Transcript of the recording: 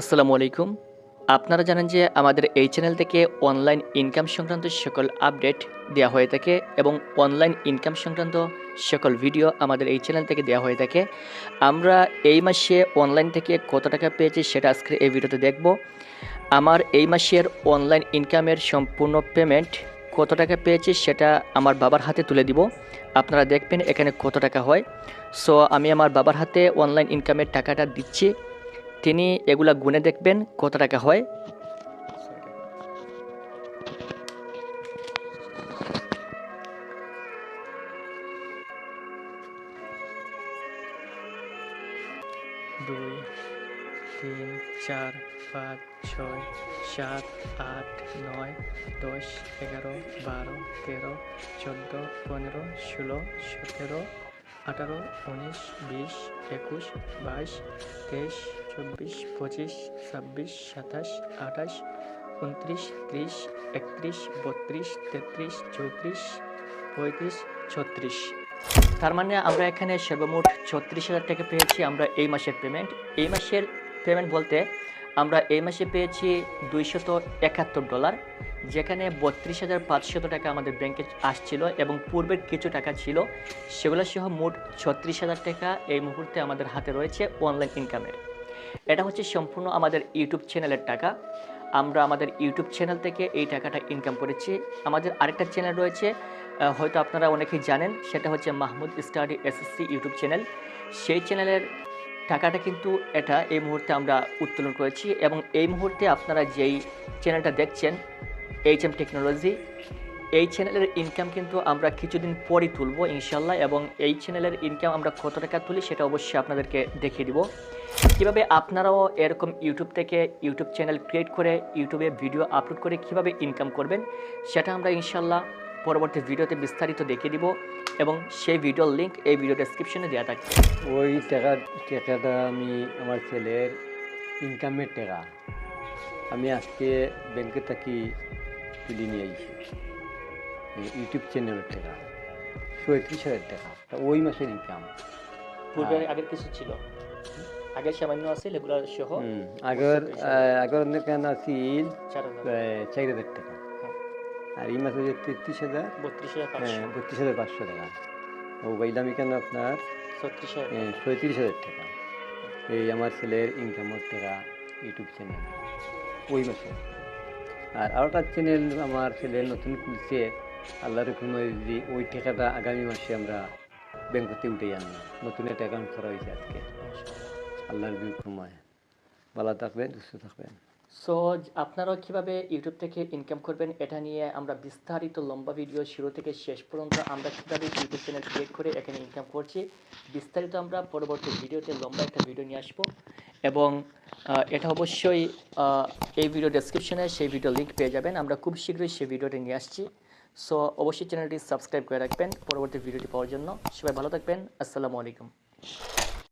আসসালামু আলাইকুম। আপনারা জানেন যে আমাদের এই চ্যানেল থেকে অনলাইন ইনকাম সংক্রান্ত সকল আপডেট দেওয়া হয়ে থাকে এবং অনলাইন ইনকাম সংক্রান্ত সকল ভিডিও আমাদের এই চ্যানেল থেকে দেওয়া হয়ে থাকে। আমরা এই মাসে অনলাইন থেকে কত টাকা পেয়েছি সেটা আজকে এই ভিডিওতে দেখব। আমার এই মাসের অনলাইন ইনকামের সম্পূর্ণ পেমেন্ট কত টাকা পেয়েছি সেটা আমার বাবার হাতে তুলে দিব। আপনারা দেখবেন এখানে কত টাকা হয়। সো আমি আমার বাবার হাতে অনলাইন ইনকামের টাকাটা দিচ্ছি। তিনি এগুলা গুনে দেখবেন, কত টাকা হয়। দুই, তিন, চার, পাঁচ, ছয়, সাত, আট, নয়, দশ, এগারো, বারো, তেরো, চোদ্দ, পনেরো, ষোলো, সতেরো, আঠারো, উনিশ, বিশ, একুশ, বাইশ, তেইশ চব্বিশ, পঁচিশ, ছাব্বিশ, সাতাশ, আঠাশ উনত্রিশ ত্রিশ, একত্রিশ, বত্রিশ, তেত্রিশ, চৌত্রিশ, পঁয়ত্রিশ, ছত্রিশ। তার মানে আমরা এখানে সর্বমোট ছত্রিশ হাজার টাকা পেয়েছি আমরা এই মাসের পেমেন্ট এই মাসের পেমেন্ট বলতে আমরা এই মাসে পেয়েছি দুইশত একাত্তর ডলার যেখানে বত্রিশ হাজার পাঁচশত টাকা আমাদের ব্যাংকে আসছিল এবং পূর্বের কিছু টাকা ছিল, সেগুলো সহ মোট ছত্রিশ হাজার টাকা এই মুহূর্তে আমাদের হাতে রয়েছে অনলাইন ইনকামের এটা হচ্ছে সম্পূর্ণ আমাদের ইউটিউব চ্যানেলের টাকা। আমরা আমাদের ইউটিউব চ্যানেল থেকে এই টাকাটা ইনকাম করেছি। আমাদের আরেকটা চ্যানেল রয়েছে হয়তো আপনারা অনেকেই জানেন, সেটা হচ্ছে Mahmud study SSC YouTube channel. সেই চ্যানেলের টাকাটা কিন্তু এটা এই মুহূর্তে আমরা উত্তোলন করেছি এবং এই মুহূর্তে আপনারা যেই চ্যানেলটা দেখছেন, এইচ এম টেকনোলজি এই চ্যানেলের ইনকাম কিন্তু আমরা কিছুদিন পরই তুলব ইনশাল্লাহ এবং এই চ্যানেলের ইনকাম আমরা কত টাকা তুলি সেটা অবশ্যই আপনাদেরকে দেখিয়ে দিব। কীভাবে আপনারাও এরকম ইউটিউব থেকে ইউটিউব চ্যানেল ক্রিয়েট করে ইউটিউবে ভিডিও আপলোড করে কীভাবে ইনকাম করবেন, সেটা আমরা ইনশাল্লাহ পরবর্তী ভিডিওতে বিস্তারিত দেখিয়ে দিব, এবং সেই ভিডিওর লিঙ্ক এই ভিডিও ডেসক্রিপশনে দেওয়া থাকবে। ওই টাকা, টাকাটা আমি আমার ছেলের ইনকামের টাকা আমি আজকে ব্যাংকে থাকি তুলে নিয়ে এই ইউটিউব চ্যানেলের টাকা পঁয়ত্রিশ হাজার টাকা। তা ওই মাসের ইনকাম পূর্বে আগের কিছু ছিল? আগে সামান্য আছে এগুলো সহ? আগের আগের কেন আছিল চার হাজার। টাকা। হ্যাঁ। আর এই মাসে যে তেত্রিশ হাজার? বত্রিশ হাজার হ্যাঁ, বত্রিশ হাজার পাঁচশো টাকা। ও বাইলাম এখানে আপনার? ছত্রিশ হাজার পঁয়ত্রিশ হাজার টাকা। এই আমার ছেলের ইনকামের টাকা ইউটিউব চ্যানেল ওই মাসে। আর আরেকটা চ্যানেল আমার ছেলে নতুন খুলছে। আল্লাহর কোনো যদি ওই টাকাটা আগামী মাসে আমরা ব্যাংকতে উঠে আনব নতুন একটা অ্যাকাউন্ট করা হয়েছে আজকে। আল্লাহর বিক্রমায় ভালো থাকবেন, সুস্থ থাকবেন। সো, আপনারাও কীভাবে ইউটিউব থেকে ইনকাম করবেন এটা নিয়ে আমরা বিস্তারিত লম্বা ভিডিও শুরু থেকে শেষ পর্যন্ত আমরা কীভাবে ইউটিউব চ্যানেল ক্রিয়েট করে এখানে ইনকাম করছি, বিস্তারিত আমরা পরবর্তী ভিডিওতে লম্বা একটা ভিডিও নিয়ে আসব। এবং এটা অবশ্যই এই ভিডিও ডেসক্রিপশনে সেই ভিডিও লিঙ্ক পেয়ে যাবেন। আমরা খুব শীঘ্রই সেই ভিডিওটি নিয়ে আসছি। সো অবশ্যই চ্যানেলটি সাবস্ক্রাইব করে রাখবেন। পরবর্তী ভিডিওটি পাওয়ার জন্য। সবাই ভালো থাকবেন। আসসালামু আলাইকুম।